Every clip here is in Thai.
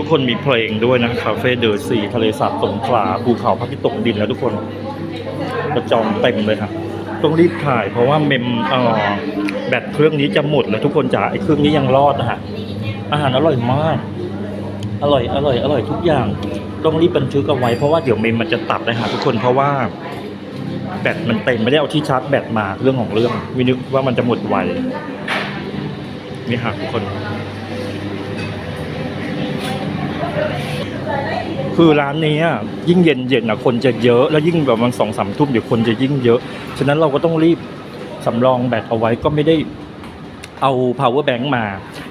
ทุกคนมีเพลงด้วยนะคาเฟ่เดอร์ซีทะเลสาบสงขลาภูเขาพระอาทิตย์ตกดินแล้วทุกคนกระจองเต็มเลยครับต้องรีบถ่ายเพราะว่าเมมเอ่อแบตเครื่องนี้จะหมดแล้วทุกคนจ๋าไอ้เครื่องนี้ยังรอดนะฮะอาหารอร่อยมาก อร่อยอร่อยอร่อยทุกอย่าง ต้องรีบบันทึกเอาไว้เพราะว่าเดี๋ยวเมมมันจะตัดนะฮะทุกคนเพราะว่าแบตมันเต็มไม่ได้เอาที่ชาร์จแบตมาเรื่องของเรื่องวินึกว่ามันจะหมดไวนี่ฮะทุกคน คือร้านนี้ยิ่งเย็นเย็นอะคนจะเยอะแล้วยิ่งแบบมันสองสามทุ่มเดี๋ยวคนจะยิ่งเยอะ ฉะนั้นเราก็ต้องรีบสำรองแบตเอาไว้ก็ไม่ได้เอา power bank มา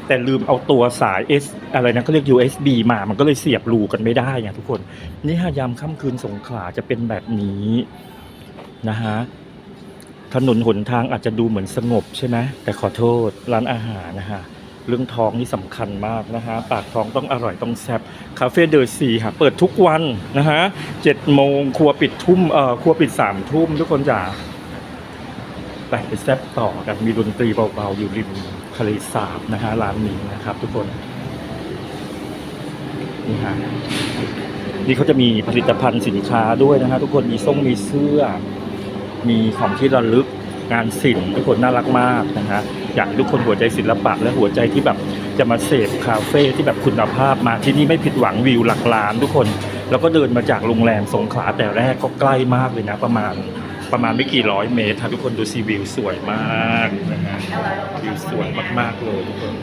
แต่ลืมเอาตัวสาย S อะไรนะเขาเรียก USB มา มันก็เลยเสียบรูกันไม่ได้ไงทุกคน นี่ฮะยามค่ำคืนสงขลาจะเป็นแบบนี้นะฮะถนนหนทางอาจจะดูเหมือนสงบใช่ไหมแต่ขอโทษร้านอาหารนะฮะ เรื่องท้องนี่สำคัญมากนะฮะ ปากท้องต้องอร่อยต้องแซ่บคาเฟ่เดอร์ซีค่ะเปิดทุกวันนะฮะเจ็ดโมงครัวปิดทุ่มเอ่อครัวปิดสามทุ่มทุกคนจ๋าไปไปแซ่บต่อกันมีดนตรีเบาๆ อยู่ริมทะเลสาบนะฮะร้านนี้นะครับ ทุกคนนี่ฮะนี่เขาจะมีผลิตภัณฑ์สินค้าด้วยนะฮะทุกคนมีส่งมีเสื้อ มีของที่ระลึก งานศิลป์ทุกคนน่ารักมากนะฮะอยากให้ทุกคนหัวใจศิลปะและหัวใจที่แบบจะมาเสพคาเฟ่ที่แบบคุณภาพมาที่นี่ไม่ผิดหวังวิวหลักล้านทุกคน แล้วก็เดินมาจากโรงแรมสงขลาแต่แรกก็ใกล้มากเลยนะประมาณประมาณไม่กี่ร้อยเมตรค่ะทุกคนดูซีวิวสวยมากนะฮะวิวสวยมากๆเลยทุกคน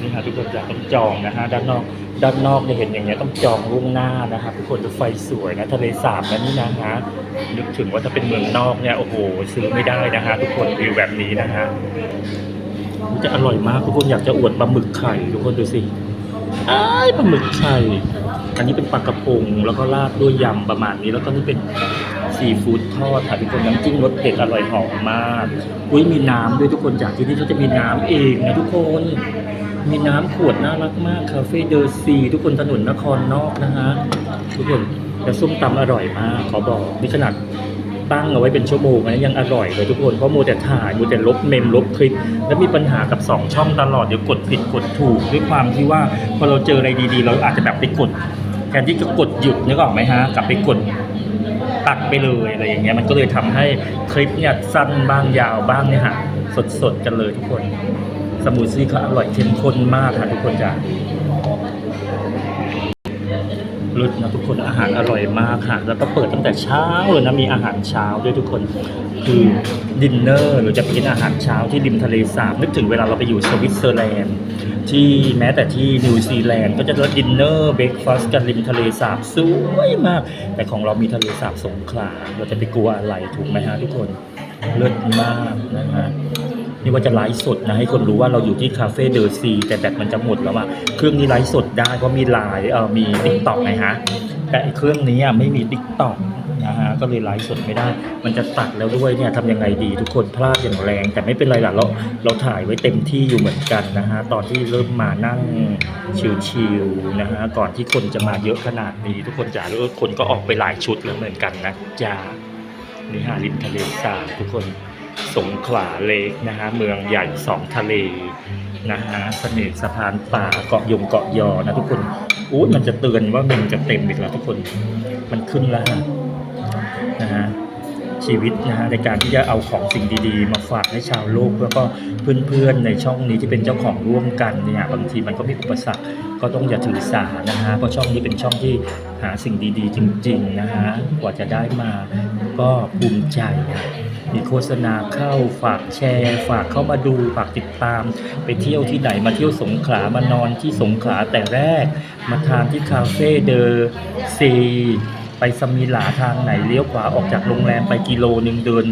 นี่ฮะทุกคนจะต้องจองนะฮะด้านนอก ด้านนอกเนี่ยเห็นอย่างเงี้ยต้องจองล่วงหน้านะครับทุกคนจะไฟสวยนะทะเลสาบนะนี่นะฮะนึกถึงว่าถ้าเป็นเมืองนอกเนี่ยโอ้โหซื้อไม่ได้นะฮะทุกคนวิวแบบนี้นะฮะมันจะอร่อยมากทุกคนอยากจะอวดปลาหมึกไข่ทุกคนดูสิอ้ปลาหมึกไข่อันนี้เป็นปลากระพงแล้วก็ราดด้วยยำประมาณนี้ แล้วก็นี่เป็นซีฟู้ดทอดค่ะทุกคนน้ำจิ้มรสเผ็ดอร่อยหอมมาก อุ้ยมีน้ำด้วยทุกคนจากที่นี่เขาจะมีน้ำเองนะทุกคน มีน้ำขวดน่ารักมาก คาเฟ่เดอร์ซี ทุกคนถนนนครนอกนะฮะ ทุกคนแต่ส้มตำอร่อยมาก ขอบอกนี่ขนาดตั้งเอาไว้เป็นชั่วโมงนะยังอร่อยเลยทุกคน เพราะโมแต่ถ่ายโมแต่ลบเมมลบคลิป แล้วมีปัญหากับ 2 ช่องตลอด เดี๋ยวกดผิดกดถูก ด้วยความที่ว่าพอเราเจออะไรดีๆ เราอาจจะแบบไปกดแทนที่จะกดหยุดนึกออกไหมฮะ กลับไปกดตัดไปเลยอะไรอย่างเงี้ยมันก็เลยทำให้คลิปเนี่ยสั้นบ้างยาวบ้างเนี่ยฮะสดๆกันเลยทุกคน สมูทซี่เขาอร่อยเข้มข้นมากค่ะทุกคนจ้ะรุดนะทุกคนอาหารอร่อยมากค่ะ แล้วก็เปิดตั้งแต่เช้าเลยนะมีอาหารเช้าด้วยทุกคนคือดินเนอร์หรือจะไปกินอาหารเช้าที่ริมทะเลสาบนึกถึงเวลาเราไปอยู่สวิตเซอร์แลนด์ที่แม้แต่ที่นิวซีแลนด์ก็จะดินเนอร์เบรกฟาสต์กันริมทะเลสาบสวยมาก แต่ของเรามีทะเลสาบสงขลาเราจะไปกลัวอะไรถูกไหมฮะทุกคนเลิศมากนะฮะ นี่ว่าจะไลฟ์สดนะให้คนรู้ว่าเราอยู่ที่คาเฟ่เดอร์ซีแต่แบตมันจะหมดแล้วอะเครื่องนี้ไลฟ์สดได้เพราะมีไลน์เอ่อมีติ๊กต็อกไงฮะแต่เครื่องนี้อะไม่มีติ๊กต็อกนะฮะก็เลยไลฟ์สดไม่ได้ มันจะตัดแล้วด้วยเนี่ยทำยังไงดีทุกคนพลาดอย่างแรง แต่ไม่เป็นไรล่ะเราเราถ่ายไว้เต็มที่อยู่เหมือนกันนะฮะตอนที่เริ่มมานั่งชิลๆนะฮะก่อนที่คนจะมาเยอะขนาดนี้ ทุกคนจ๋าแล้วคนก็ออกไปหลายชุดแล้วเหมือนกันนะจ้านี่ฮะริมทะเลสาบทุกคน สงขลาเลกนะฮะเมืองใหญ่สองทะเลนะฮะเสน่ห์สะพานป่าเกาะยงเกาะยอนะทุกคนอู้มันจะเตือนว่ามันจะเต็มอีกแล้วทุกคนมันขึ้นแล้วนะฮะชีวิตนะฮะในการที่จะเอาของสิ่งดีๆ มาฝากให้ชาวโลกแล้วก็เพื่อนๆในช่องนี้ที่เป็นเจ้าของร่วมกันเนี่ยบางทีมันก็มีอุปสรรคก็ต้องอย่าถือสานะฮะเพราะช่องนี้เป็นช่องที่หาสิ่งดีๆ จริง ๆนะฮะกว่าจะได้มา ก็ภูมิใจอะมีโฆษณาเข้าฝากแชร์ ฝากเข้ามาดูฝากติดตาม ไปเที่ยวที่ไหนมาเที่ยวสงขลามานอนที่สงขลาแต่แรก มาทานที่คาเฟ่เดอซีไปสมีหลาทางไหนเลี้ยวขวาออกจากโรงแรมไปกิโลหนึ่งเดิน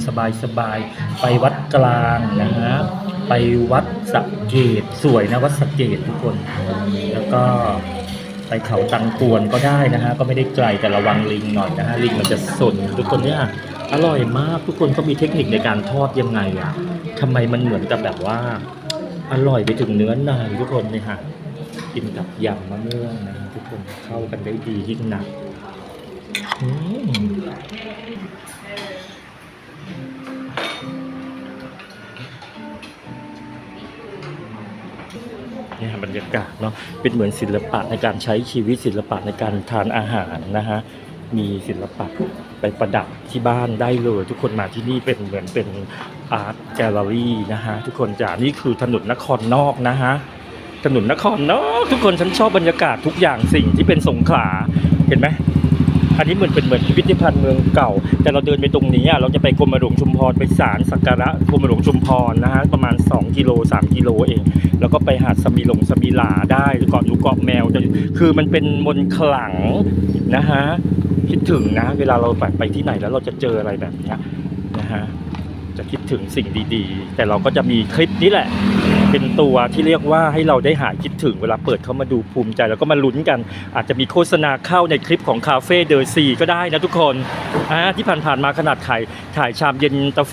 สบายๆไปวัดกลางนะฮะไปวัดสะเกดสวยนะวัดสะเกดทุกคน แล้วก็ ไปเขาตังกวนก็ได้นะฮะก็ไม่ได้ไกลแต่ระวังลิงหน่อยนะฮะลิงมันจะสนทุกคนเนี่ยอร่อยมากทุกคนก็มีเทคนิคในการทอดยังไงอะทำไมมันเหมือนกับแบบว่า อร่อยไปถึงเนื้อในทุกคนเนี่ยฮะกินกับยำมะม่วงนะฮะทุกคนเข้ากันได้ดียิ่งนักอืม นี่ยบรรยากาศเนาะเป็นเหมือนศิลปะในการใช้ชีวิตศิลปะในการทานอาหารนะฮะมีศิลปะไปประดับที่บ้านได้เลย ทุกคนมาที่นี่เป็นเหมือนเป็นอาร์ตแกลเลอรี่นะฮะทุกคนจ้านี่คือถนนนครนอกนะฮะถนนนครนอกทุกคนฉันชอบบรรยากาศทุกอย่างสิ่งที่เป็นสงขลาเห็นไหม อันนี้เหมือนเป็นเหมือนพิพิธภัณฑ์เมืองเก่า แต่เราเดินไปตรงนี้อะเราจะไปกรมหลวงชุมพรไปศาลสักการะกรมหลวงชุมพรนะฮะประมาณ 2 กิโล 3 กิโลเอง แล้วก็ไปหาดสมีหลงสมีหลาได้เกาะดูเกาะแมวจะคือมันเป็นมนขลังนะฮะคิดถึงนะ เวลาเราไปไปที่ไหนแล้วเราจะเจออะไรแบบนี้นะฮะจะคิดถึงสิ่งดีๆ แต่เราก็จะมีคลิปนี้แหละ เป็นตัวที่เรียกว่าให้เราได้หายคิดถึงเวลาเปิดเข้ามาดูภูมิใจ แล้วก็มาลุ้นกัน อาจจะมีโฆษณาเข้าในคลิปของคาเฟ่เดอซีก็ได้นะทุกคนอ่าที่ผ่านๆมาขนาดถ่ายถ่ายชามเย็นตาโฟ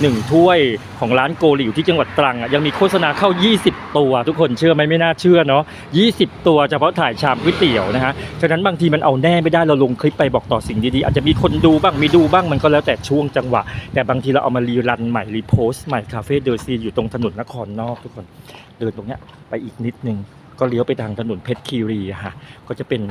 หนึ่งถ้วยของร้านโกหลิวที่จังหวัดตรังอะยังมีโฆษณาเข้า 20 ตัว ทุกคนเชื่อไหมไม่น่าเชื่อเนาะ20 ตัวเฉพาะถ่ายชามก๋วยเตี๋ยวนะฮะฉะนั้นบางทีมันเอาแน่ไม่ได้เราลงคลิปไปบอกต่อสิ่งดีๆอาจจะมีคนดูบ้างมีดูบ้างมันก็แล้วแต่ช่วงจังหวะ แต่บางทีเราเอามารีรันใหม่รีโพสต์ใหม่คาเฟ่เดอซีอยู่ตรงถนนนครนอกทุกคนเดินตรงเนี้ยไปอีกนิดนึงก็เลี้ยวไปทางถนนเพชรคีรีค่ะก็จะเป็น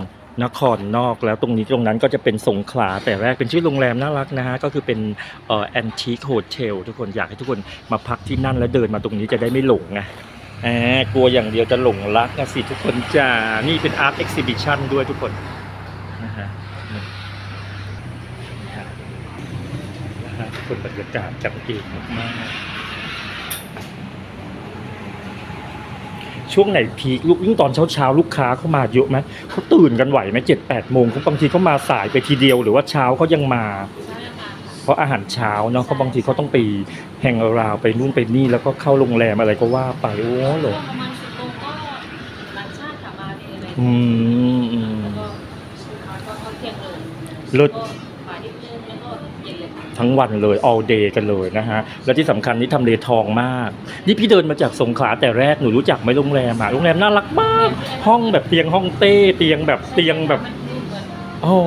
นครนอกแล้วตรงนี้ตรงนั้นก็จะเป็นสงขลาแต่แรกเป็นชื่อโรงแรมน่ารักนะฮะก็คือเป็นเอ่อแอนทิคโฮเทลทุกคนอยากให้ทุกคนมาพักที่นั่นแล้วเดินมาตรงนี้จะได้ไม่หลงไงแอบกลัวอย่างเดียวจะหลงรักนะสิทุกคนจ้านี่เป็นอาร์ตเอ็กซิบิชันด้วยทุกคนนะฮะนี่นะฮะนะฮะทุกคนบรรยากาศจับเองมากๆ ช่วงไหนพีคลูกยิ่งตอนเช้าเช้าๆลูกค้าเข้ามาเยอะไหมเขาตื่นกันไหวไหมเจ็ดแปดโมงเขาบางทีเขามาสายไปทีเดียวหรือว่าเช้าเขายังมา เพราะอาหารเช้าเนาะเขาบางทีเขาต้องไปแห่งราวไปนู่นไปนี่แล้วก็เข้าโรงแรมอะไรก็ว่าไปโอ้เหรอประมาณสิบโมงก็หลังชาติค่ะมาเลยเลยอืมอืมแล้วก็ก็เข้าเที่ยงเลยเลิศ ทั้งวันเลย all day กันเลยนะฮะ แล้วที่สำคัญนี่ทำเลทองมาก นี่พี่เดินมาจากสงขลาแต่แรกหนูรู้จักไหมโรงแรมอะโรงแรมน่ารักมาก ห้องแบบเตียงห้องเต้เตียงแบบเตียงแบบอนโอ้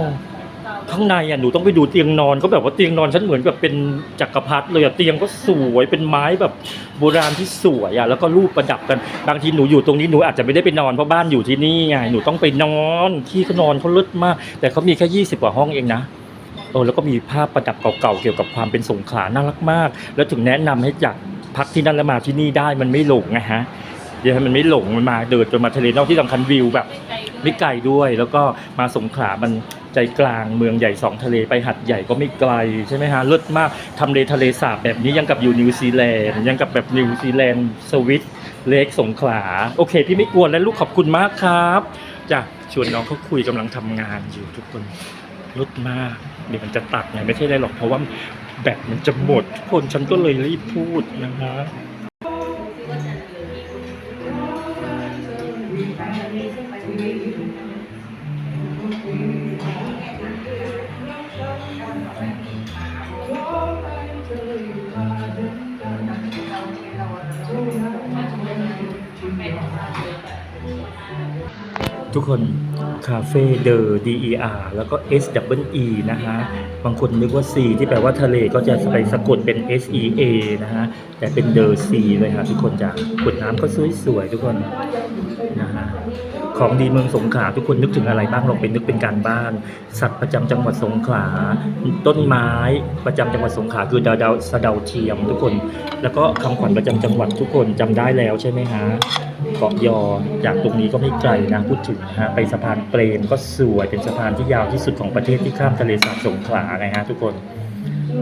ข้างในอะหนูต้องไปดูเตียงนอนเขาแบบว่าเตียงนอนฉันเหมือนกับเป็นจักรพรรดิเลยอะเตียงก็สวยเป็นไม้แบบโบราณที่สวยอะแล้วก็รูปประดับกันบางทีหนูอยู่ตรงนี้หนูอาจจะไม่ได้ไปนอนเพราะบ้านอยู่ที่นี่ไงหนูต้องไปนอนที่เขานอนเขาเลิศมาก แต่เขามีแค่20กว่าห้องเองนะ โอ้แล้วก็มีภาพประดับเก่าๆเกี่ยวกับความเป็นสงขลาน่ารักมาก แล้วถึงแนะนำให้อยากพักที่นั่นแล้วมาที่นี่ได้มันไม่หลงไงฮะเดี๋ยวมันไม่หลงมันมาเดินจนมาทะเลนอกที่สำคัญวิวแบบไม่ไกลด้วย แล้วก็มาสงขลามันใจกลางเมืองใหญ่สองทะเลไปหัดใหญ่ก็ไม่ไกลใช่ไหมฮะเลิศมากทำเลทะเลสาบแบบนี้ยังกับอยู่นิวซีแลนด์ยังกับแบบนิวซีแลนด์สวิตเล็กสงขลาโอเค พี่ไม่กวนแล้วลูกขอบคุณมากครับจ้ะชวนน้องเขาคุยกำลังทำงานอยู่ทุกคนเลิศมาก เดี๋ยวมันจะตัดไงไม่ใช่อะไรหรอกเพราะว่าแบตมันจะหมดทุกคนฉันก็เลยรีบพูดนะฮะ ทุกคนคาเฟ่เดอ D E R แล้วก็ S W E นะฮะ บางคนนึกว่า C ที่แปลว่าทะเลก็จะไปสะกดเป็น S E A นะฮะ แต่เป็นเดอ C เลยฮะทุกคนจ้ะขวดน้ำก็สวยๆทุกคนนะฮะของดีเมืองสงขลาทุกคนนึกถึงอะไรบ้างลองไปนึกเป็นการบ้าน สัตว์ประจำจังหวัดสงขลาต้นไม้ประจำจังหวัดสงขลาคือดาวดาวสะเดาเทียมทุกคน แล้วก็คำขวัญประจำจังหวัดทุกคนจำได้แล้วใช่ไหมฮะ เกาะยอจากตรงนี้ก็ไม่ไกลนะพูดถึงนะฮะไปสะพานเปรมก็สวยเป็นสะพานที่ยาวที่สุดของประเทศที่ข้ามทะเลสาบสงขลาไงฮะทุกคน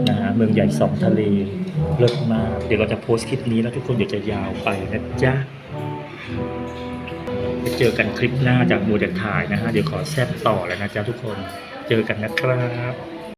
นะฮะเมืองใหญ่สองทะเลเลิศมากเดี๋ยวเราจะโพสต์คลิปนี้แล้วทุกคนเดี๋ยวจะยาวไปนะจ๊ะไปเจอกันคลิปหน้าจากมูเดถ่ายนะฮะเดี๋ยวขอแซบต่อแล้วนะจ๊ะทุกคนเจอกันนะครับ